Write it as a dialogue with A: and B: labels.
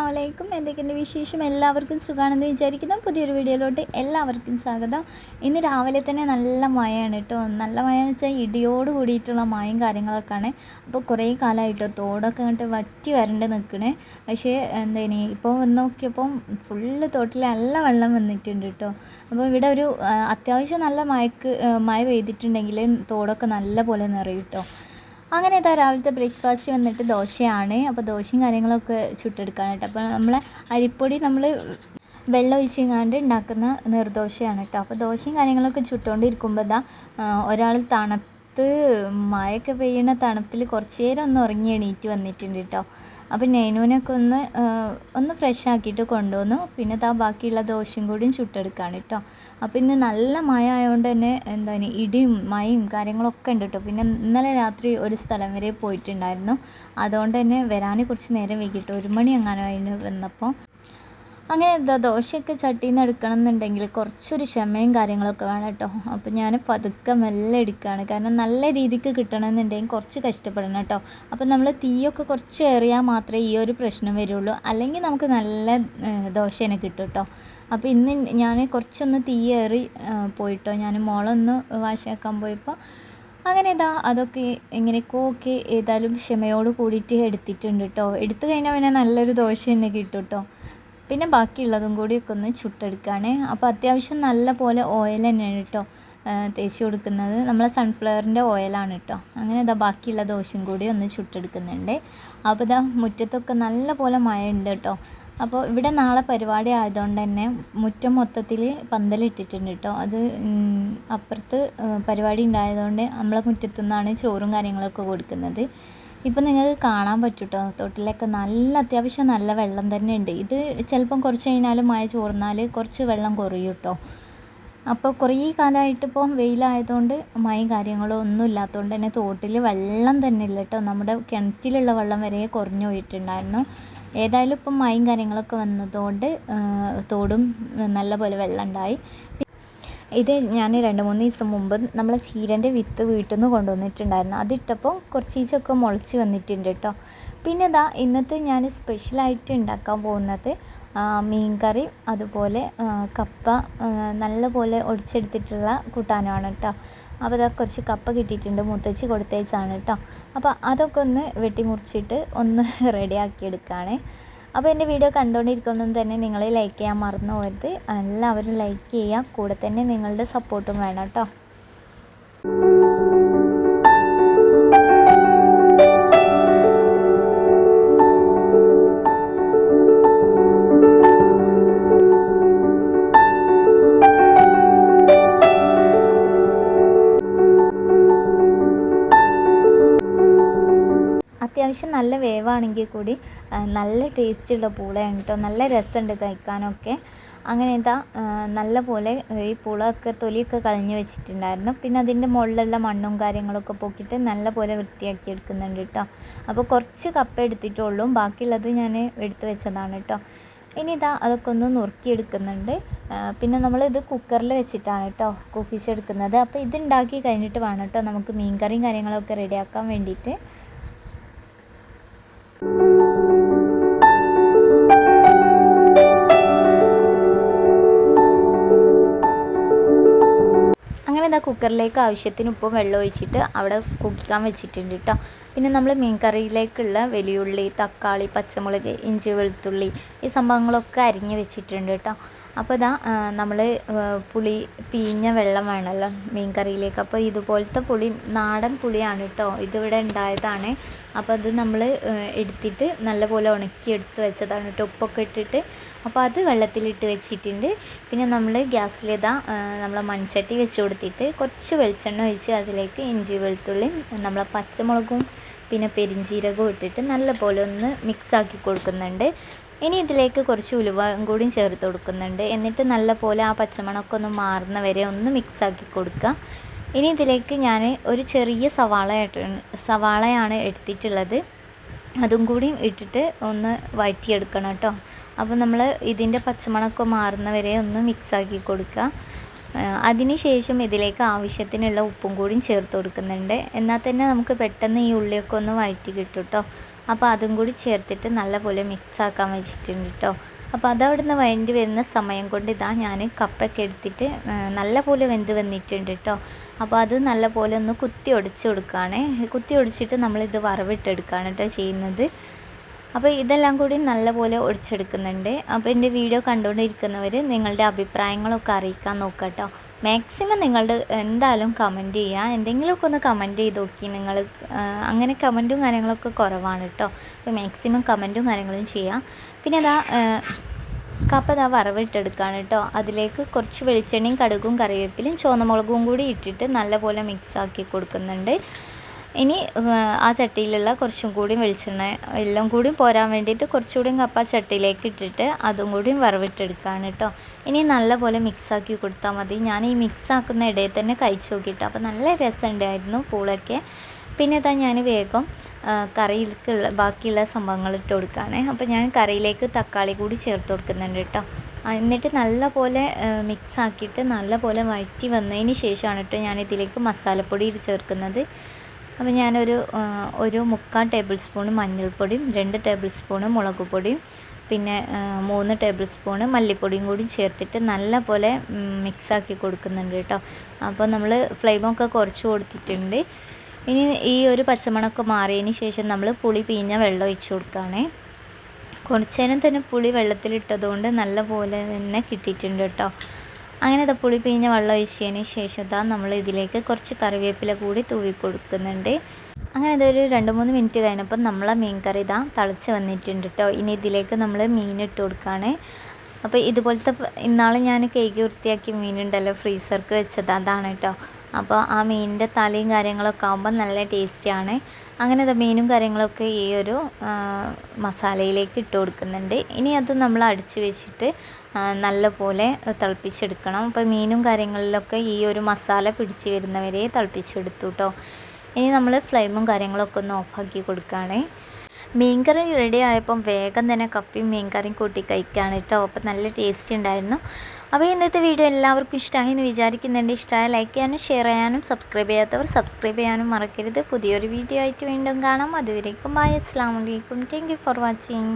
A: അസ്സാം വലൈക്കും എന്തൊക്കെയുണ്ട് വിശേഷം? എല്ലാവർക്കും സുഖമാണെന്ന് വിചാരിക്കുന്നു. പുതിയൊരു വീഡിയോയിലോട്ട് എല്ലാവർക്കും സ്വാഗതം. ഇന്ന് രാവിലെ തന്നെ നല്ല മഴയാണ് കേട്ടോ. നല്ല മഴ എന്ന് വെച്ചാൽ ഇടിയോട് കൂടിയിട്ടുള്ള മഴയും കാര്യങ്ങളൊക്കെയാണ്. അപ്പോൾ കുറേ കാലമായിട്ടോ തോടൊക്കെ അങ്ങോട്ട് വറ്റി വരണ്ട് നിൽക്കണേ. പക്ഷേ എന്തേനി ഇപ്പോൾ വന്ന് നോക്കിയപ്പോൾ ഫുള്ള് തോട്ടിൽ നല്ല വെള്ളം വന്നിട്ടുണ്ട് കേട്ടോ. അപ്പോൾ ഇവിടെ ഒരു അത്യാവശ്യം നല്ല മഴക്ക് ആ, മഴ പെയ്തിട്ടുണ്ടെങ്കിൽ തോടൊക്കെ നല്ല പോലെ നിറയും കേട്ടോ. അങ്ങനെ ഇതാ രാവിലത്തെ ബ്രേക്ക്ഫാസ്റ്റ് വന്നിട്ട് ദോശയാണ്. അപ്പോൾ ദോശയും കാര്യങ്ങളൊക്കെ ചുട്ടെടുക്കാനായിട്ട് അപ്പോൾ നമ്മളെ അരിപ്പൊടി നമ്മൾ വെള്ളം ഒഴിച്ചെങ്ങാണ്ട് ഉണ്ടാക്കുന്ന നിർദോശയാണ് കേട്ടോ. അപ്പോൾ ദോശയും കാര്യങ്ങളൊക്കെ ചുട്ടുകൊണ്ടിരിക്കുമ്പോൾ ഇതാ ഒരാൾ തണുത്ത് മഴയൊക്കെ പെയ്യണ തണുപ്പിൽ കുറച്ച് നേരം ഒന്ന് ഉറങ്ങി എണീറ്റ് വന്നിട്ടുണ്ട് കേട്ടോ അപ്പോൾ നെയ്നൂനൊക്കെ ഒന്ന് ഒന്ന് ഫ്രഷ് ആക്കിയിട്ട് കൊണ്ടുവന്നു. പിന്നെ താ ബാക്കിയുള്ള ദോശയും കൂടിയും ചുട്ടെടുക്കുകയാണ് കേട്ടോ അപ്പോൾ ഇന്ന് നല്ല മഴ ആയതുകൊണ്ട് തന്നെ എന്താണ് ഇടിയും മഴയും കാര്യങ്ങളൊക്കെ ഉണ്ട് കേട്ടോ പിന്നെ ഇന്നലെ രാത്രി ഒരു സ്ഥലം വരെ പോയിട്ടുണ്ടായിരുന്നു. അതുകൊണ്ട് തന്നെ വരാൻ കുറച്ച് നേരം വൈകിട്ട് ഒരു മണി എങ്ങാനും അതിന് വന്നപ്പോൾ അങ്ങനെ എന്താ ദോശയൊക്കെ ചട്ടിയിൽ നിന്ന് എടുക്കണം എന്നുണ്ടെങ്കിൽ കുറച്ചൊരു ക്ഷമയും കാര്യങ്ങളൊക്കെ വേണം കേട്ടോ. അപ്പോൾ ഞാൻ പതുക്കെ മെല്ലെ എടുക്കുകയാണ്. കാരണം നല്ല രീതിക്ക് കിട്ടണമെന്നുണ്ടെങ്കിൽ കുറച്ച് കഷ്ടപ്പെടണം കേട്ടോ. അപ്പോൾ നമ്മൾ തീയൊക്കെ കുറച്ച് ഏറിയാൽ മാത്രമേ ഈ ഒരു പ്രശ്നം വരുള്ളൂ. അല്ലെങ്കിൽ നമുക്ക് നല്ല ദോശേനെ കിട്ടും കേട്ടോ. അപ്പോൾ ഇന്ന് ഞാൻ കുറച്ചൊന്ന് തീയേറി പോയിട്ടോ. ഞാൻ മോളൊന്ന് വാശാക്കാൻ പോയപ്പോൾ അങ്ങനെ ഇതാ അതൊക്കെ എങ്ങനെയൊക്കെ ഒക്കെ ഏതായാലും ക്ഷമയോട് കൂടിയിട്ട് എടുത്തിട്ടുണ്ട് കേട്ടോ. എടുത്തു കഴിഞ്ഞാൽ പിന്നെ നല്ലൊരു ദോശ തന്നെ കിട്ടും കേട്ടോ. പിന്നെ ബാക്കിയുള്ളതും കൂടിയൊക്കെ ഒന്ന് ചുട്ടെടുക്കുകയാണ് അപ്പോൾ അത്യാവശ്യം നല്ല പോലെ ഓയിൽ തന്നെയാണ് കേട്ടോ തേച്ച് കൊടുക്കുന്നത്. നമ്മളെ സൺഫ്ലവറിന്റെ ഓയിലാണ് കേട്ടോ അങ്ങനെ ഇതാ ബാക്കിയുള്ള ദോശയും കൂടി ഒന്ന് ചുട്ടെടുക്കുന്നുണ്ട്. അപ്പോൾ ഇതാ മുറ്റത്തൊക്കെ നല്ല പോലെ മഴ ഉണ്ട് കേട്ടോ അപ്പോൾ ഇവിടെ നാളെ പരിപാടി ആയതുകൊണ്ട് തന്നെ മുറ്റം മൊത്തത്തിൽ പന്തലിട്ടിട്ടുണ്ട് കേട്ടോ അത് അപ്പുറത്ത് പരിപാടി ഉണ്ടായതുകൊണ്ട് നമ്മളെ മുറ്റത്തു നിന്നാണ് ചോറും കാര്യങ്ങളൊക്കെ കൊടുക്കുന്നത്. ഇപ്പം നിങ്ങൾക്ക് കാണാൻ പറ്റും കേട്ടോ തൊട്ടിലൊക്കെ നല്ല അത്യാവശ്യം നല്ല വെള്ളം തന്നെ ഉണ്ട്. ഇത് ചിലപ്പം കുറച്ച് കഴിഞ്ഞാൽ മഴ ചോർന്നാൽ കുറച്ച് വെള്ളം കുറയും കേട്ടോ അപ്പോൾ കുറേ കാലമായിട്ട് ഇപ്പം വെയിലായതുകൊണ്ട് മഴയും കാര്യങ്ങളോ ഒന്നും ഇല്ലാത്തതുകൊണ്ട് തന്നെ തോട്ടിൽ വെള്ളം തന്നെ ഇല്ല കേട്ടോ നമ്മുടെ കിണറ്റിലുള്ള വെള്ളം വരെ കുറഞ്ഞു പോയിട്ടുണ്ടായിരുന്നു. ഏതായാലും ഇപ്പം മഴയും കാര്യങ്ങളൊക്കെ വന്നതുകൊണ്ട് തോടും നല്ലപോലെ വെള്ളം ഉണ്ടായി. ഇത് ഞാൻ രണ്ട് മൂന്ന് ദിവസം മുമ്പ് നമ്മളെ ചീരന്റെ വിത്ത് വീട്ടിൽ നിന്ന് കൊണ്ടുവന്നിട്ടുണ്ടായിരുന്നു. അതിട്ടപ്പോൾ കുറച്ച് ഈച്ചൊക്കെ മുളച്ച് വന്നിട്ടുണ്ട് കേട്ടോ. പിന്നെ ഇതാ ഇന്നത്തെ ഞാൻ സ്പെഷ്യലായിട്ട് ഉണ്ടാക്കാൻ പോകുന്നത് മീൻ കറി അതുപോലെ കപ്പ നല്ലപോലെ ഒടിച്ചെടുത്തിട്ടുള്ള കൂട്ടാനാണ് കേട്ടോ. അപ്പോൾ ഇതാ കുറച്ച് കപ്പ കിട്ടിയിട്ടുണ്ട് മുത്തച്ചി കൊടുത്തേച്ചാണ് കേട്ടോ. അപ്പോൾ അതൊക്കെ ഒന്ന് വെട്ടിമുറിച്ചിട്ട് ഒന്ന് റെഡിയാക്കി എടുക്കുകയാണ്. അപ്പോൾ എന്റെ വീഡിയോ കണ്ടുകൊണ്ടിരിക്കുന്നതും തന്നെ നിങ്ങൾ ലൈക്ക് ചെയ്യാൻ മറന്നു പോകരുത്. എല്ലാവരും ലൈക്ക് ചെയ്യുക. കൂടെ തന്നെ നിങ്ങളുടെ സപ്പോർട്ടും വേണം കേട്ടോ. അത്യാവശ്യം നല്ല വേവാണെങ്കിൽ കൂടി നല്ല ടേസ്റ്റുള്ള പൂളയാണ് കേട്ടോ നല്ല രസമുണ്ട് കഴിക്കാനൊക്കെ. അങ്ങനെ ഇതാ നല്ല പോലെ ഈ പുളമൊക്കെ തൊലിയൊക്കെ കളഞ്ഞു വെച്ചിട്ടുണ്ടായിരുന്നു. പിന്നെ അതിന്റെ മുകളിലുള്ള മണ്ണും കാര്യങ്ങളൊക്കെ പൊക്കിയിട്ട് നല്ല പോലെ വൃത്തിയാക്കി എടുക്കുന്നുണ്ട് കേട്ടോ അപ്പോൾ കുറച്ച് കപ്പ എടുത്തിട്ടുള്ളൂ. ബാക്കിയുള്ളത് ഞാൻ എടുത്തു വെച്ചതാണ് കേട്ടോ ഇനി ഇതാ അതൊക്കെ ഒന്ന് നുറുക്കിയെടുക്കുന്നുണ്ട് പിന്നെ നമ്മളിത് കുക്കറിൽ വെച്ചിട്ടാണ് കേട്ടോ കുക്കിച്ചെടുക്കുന്നത്. അപ്പോൾ ഇത് ഉണ്ടാക്കി കഴിഞ്ഞിട്ട് വേണം കേട്ടോ നമുക്ക് മീൻ കറിയും കാര്യങ്ങളൊക്കെ റെഡിയാക്കാൻ വേണ്ടിയിട്ട്. കുക്കറിലേക്ക് ആവശ്യത്തിന് ഉപ്പും വെള്ളം ഒഴിച്ചിട്ട് അവിടെ കുക്കിക്കാൻ വെച്ചിട്ടുണ്ട് കേട്ടോ പിന്നെ നമ്മൾ മീൻ കറിയിലേക്കുള്ള വലിയുള്ളി തക്കാളി പച്ചമുളക് ഇഞ്ചി വെളുത്തുള്ളി ഈ സംഭവങ്ങളൊക്കെ അരിഞ്ഞ് വെച്ചിട്ടുണ്ട് കേട്ടോ അപ്പോൾ ഇതാ നമ്മൾ പുളി പീഞ്ഞ വെള്ളം വേണമല്ലോ മീൻ കറിയിലേക്ക്. അപ്പോൾ ഇതുപോലത്തെ പുളി നാടൻ പുളിയാണ് കേട്ടോ ഇതിവിടെ ഉണ്ടായതാണ് അപ്പോൾ അത് നമ്മൾ എടുത്തിട്ട് നല്ലപോലെ ഉണക്കി എടുത്ത് വെച്ചതാണ് കേട്ടോ. ഉപ്പൊക്കെ ഇട്ടിട്ട്. അപ്പോൾ അത് വെള്ളത്തിലിട്ട് വെച്ചിട്ടുണ്ട്. പിന്നെ നമ്മൾ ഗ്യാസിലിതാ നമ്മളെ മൺചട്ടി വെച്ച് കൊടുത്തിട്ട് കുറച്ച് വെളിച്ചെണ്ണ ഒഴിച്ച് അതിലേക്ക് ഇഞ്ചി വെളുത്തുള്ളിയും നമ്മളെ പച്ചമുളകും പിന്നെ പെരിഞ്ചീരകവും ഇട്ടിട്ട് നല്ലപോലെ ഒന്ന് മിക്സ് ആക്കി കൊടുക്കുന്നുണ്ട്. ഇനി ഇതിലേക്ക് കുറച്ച് ഉലുവയും കൂടി ചേർത്ത് കൊടുക്കുന്നുണ്ട്. എന്നിട്ട് നല്ലപോലെ ആ പച്ചമണമൊക്കെ ഒന്ന് മാറുന്ന വരെ ഒന്ന് മിക്സ് ആക്കി കൊടുക്കുക. ഇനി ഇതിലേക്ക് ഞാൻ ഒരു ചെറിയ സവാള സവാളയാണ് എടുത്തിട്ടുള്ളത്. അതും കൂടി ഇട്ടിട്ട് ഒന്ന് വഴറ്റിയെടുക്കണം കേട്ടോ. അപ്പോൾ നമ്മൾ ഇതിന്റെ പച്ചമണമൊക്കെ മാറുന്ന വരെ ഒന്ന് മിക്സാക്കി കൊടുക്കുക. അതിനുശേഷം ഇതിലേക്ക് ആവശ്യത്തിനുള്ള ഉപ്പും കൂടിയും ചേർത്ത് കൊടുക്കുന്നുണ്ട്. എന്നാൽ തന്നെ നമുക്ക് പെട്ടെന്ന് ഈ ഉള്ളിയൊക്കെ ഒന്ന് വഴറ്റി കിട്ടും കേട്ടോ. അപ്പോൾ അതും കൂടി ചേർത്തിട്ട് നല്ലപോലെ മിക്സാക്കാൻ വെച്ചിട്ടുണ്ട് കേട്ടോ. അപ്പോൾ അതവിടുന്ന് വഴണ്ടി വരുന്ന സമയം കൊണ്ട് ഇതാ ഞാൻ കപ്പൊക്കെ എടുത്തിട്ട് നല്ലപോലെ വെന്ത് വന്നിട്ടുണ്ട് കേട്ടോ അപ്പോൾ അത് നല്ലപോലെ ഒന്ന് കുത്തി ഒടിച്ച് കൊടുക്കുകയാണ് കുത്തി ഒടിച്ചിട്ട് നമ്മളിത് വറവിട്ടെടുക്കുകയാണ് കേട്ടോ ചെയ്യുന്നത്. അപ്പോൾ ഇതെല്ലാം കൂടി നല്ലപോലെ ഒടിച്ചെടുക്കുന്നുണ്ട്. അപ്പോൾ എന്റെ വീഡിയോ കണ്ടുകൊണ്ടിരിക്കുന്നവർ നിങ്ങളുടെ അഭിപ്രായങ്ങളൊക്കെ അറിയിക്കാൻ നോക്കാം കേട്ടോ മാക്സിമം നിങ്ങളുടെ എന്തായാലും കമന്റ് ചെയ്യുക എന്തെങ്കിലുമൊക്കെ ഒന്ന് കമന്റ് ചെയ്ത് നോക്കി. നിങ്ങൾ അങ്ങനെ കമന്റും കാര്യങ്ങളൊക്കെ കുറവാണ് കേട്ടോ അപ്പോൾ മാക്സിമം കമന്റും കാര്യങ്ങളും ചെയ്യാം. പിന്നെ അതാ കപ്പ ദാ വറവിട്ടെടുക്കുകയാണ് കേട്ടോ അതിലേക്ക് കുറച്ച് വെളിച്ചെണ്ണയും കടുകും കറിവേപ്പിലും ചുവന്നമുളകും കൂടി ഇട്ടിട്ട് നല്ലപോലെ മിക്സ് ആക്കി കൊടുക്കുന്നുണ്ട്. ഇനി ആ ചട്ടിയിലുള്ള കുറച്ചും കൂടി വെളിച്ചെണ്ണ എല്ലാം കൂടി പോരാൻ വേണ്ടിയിട്ട് കുറച്ചുകൂടി കപ്പ ചട്ടിയിലേക്ക് ഇട്ടിട്ട് അതും കൂടി വറവിട്ടെടുക്കുകയാണ് കേട്ടോ. ഇനി നല്ലപോലെ മിക്സാക്കി കൊടുത്താൽ മതി. ഞാൻ ഈ മിക്സ് ആക്കുന്ന ഇടയിൽ തന്നെ കഴിച്ചു നോക്കിയിട്ട്. അപ്പോൾ നല്ല രസമുണ്ടായിരുന്നു പൂളൊക്കെ. പിന്നെ ഇതാ ഞാൻ വേഗം കറിയിലേക്കുള്ള ബാക്കിയുള്ള സംഭവങ്ങൾ ഇട്ട് കൊടുക്കുകയാണ്. അപ്പോൾ ഞാൻ കറിയിലേക്ക് തക്കാളി കൂടി ചേർത്ത് കൊടുക്കുന്നുണ്ട് കേട്ടോ. എന്നിട്ട് നല്ലപോലെ മിക്സ് ആക്കിയിട്ട് നല്ലപോലെ വഴറ്റി വന്നതിന് ശേഷമാണ് കേട്ടോ ഞാൻ ഇതിലേക്ക് മസാലപ്പൊടി ചേർക്കുന്നത്. അപ്പോൾ ഞാനൊരു ഒരു മുക്കാൽ ടേബിൾ സ്പൂൺ മഞ്ഞൾപ്പൊടിയും രണ്ട് ടേബിൾ സ്പൂൺ മുളക് പൊടിയും പിന്നെ മൂന്ന് ടേബിൾ സ്പൂൺ മല്ലിപ്പൊടിയും കൂടി ചേർത്തിട്ട് നല്ലപോലെ മിക്സാക്കി കൊടുക്കുന്നുണ്ട് കേട്ടോ. അപ്പോൾ നമ്മൾ ഫ്ലെയിമൊക്കെ കുറച്ച് കൊടുത്തിട്ടുണ്ട്. ഇനി ഈ ഒരു പച്ചമണമൊക്കെ മാറിയതിന് ശേഷം നമ്മൾ പുളി പീഞ്ഞ വെള്ളം ഒഴിച്ച് കൊടുക്കുകയാണേ. കുറച്ച് നേരം തന്നെ പുളി വെള്ളത്തിലിട്ടതുകൊണ്ട് നല്ല പോലെ തന്നെ കിട്ടിയിട്ടുണ്ട് കേട്ടോ. അങ്ങനെ ഇത് പുളി പീഞ്ഞ വെള്ളം ഒഴിച്ചതിന് ശേഷം ഇതാ നമ്മൾ ഇതിലേക്ക് കുറച്ച് കറിവേപ്പില കൂടി തൂവി കൊടുക്കുന്നുണ്ട്. അങ്ങനെ ഇതൊരു രണ്ട് മൂന്ന് മിനിറ്റ് കഴിഞ്ഞപ്പം നമ്മളെ മീൻ കറി ഇതാ തിളച്ച് വന്നിട്ടുണ്ട് കേട്ടോ ഇനി ഇതിലേക്ക് നമ്മൾ മീൻ ഇട്ട് കൊടുക്കുകയാണ് അപ്പോൾ ഇതുപോലത്തെ ഇന്നാൾ ഞാൻ കേക്ക് വൃത്തിയാക്കി മീനുണ്ടല്ലോ ഫ്രീസർക്ക് വെച്ചത് അതാണ് കേട്ടോ അപ്പോൾ ആ മീനിന്റെ തലയും കാര്യങ്ങളൊക്കെ ആകുമ്പോൾ നല്ല ടേസ്റ്റിയാണ് അങ്ങനെ അത് മീനും കാര്യങ്ങളൊക്കെ ഈ ഒരു മസാലയിലേക്ക് ഇട്ട് കൊടുക്കുന്നുണ്ട്. ഇനി അത് നമ്മൾ അടിച്ച് വെച്ചിട്ട് നല്ലപോലെ തിളപ്പിച്ചെടുക്കണം. അപ്പോൾ മീനും കാര്യങ്ങളിലൊക്കെ ഈ ഒരു മസാല പിടിച്ച് വരുന്നവരെ തിളപ്പിച്ചെടുത്തു കേട്ടോ ഇനി നമ്മൾ ഫ്ലെയിമും കാര്യങ്ങളൊക്കെ ഒന്ന് ഓഫാക്കി കൊടുക്കുകയാണേ മീൻകറി റെഡി ആയപ്പം വേഗം തന്നെ കപ്പിയും മീൻകറിയും കൂട്ടി കഴിക്കുകയാണ് കേട്ടോ അപ്പം നല്ല ടേസ്റ്റ് ഉണ്ടായിരുന്നു. അപ്പോൾ ഇന്നത്തെ വീഡിയോ എല്ലാവർക്കും ഇഷ്ടമായി എന്ന് വിചാരിക്കുന്നുണ്ട്. ഇഷ്ടമായ ലൈക്ക് ചെയ്യാനും ഷെയർ ചെയ്യാനും സബ്സ്ക്രൈബ് ചെയ്യാത്തവർ സബ്സ്ക്രൈബ് ചെയ്യാനും മറക്കരുത്. പുതിയൊരു വീഡിയോ ആയിട്ട് വീണ്ടും കാണാം. അതുവരേക്കും ബൈ അസ്സാം വലൈക്കും താങ്ക് യു ഫോർ വാച്ചിങ്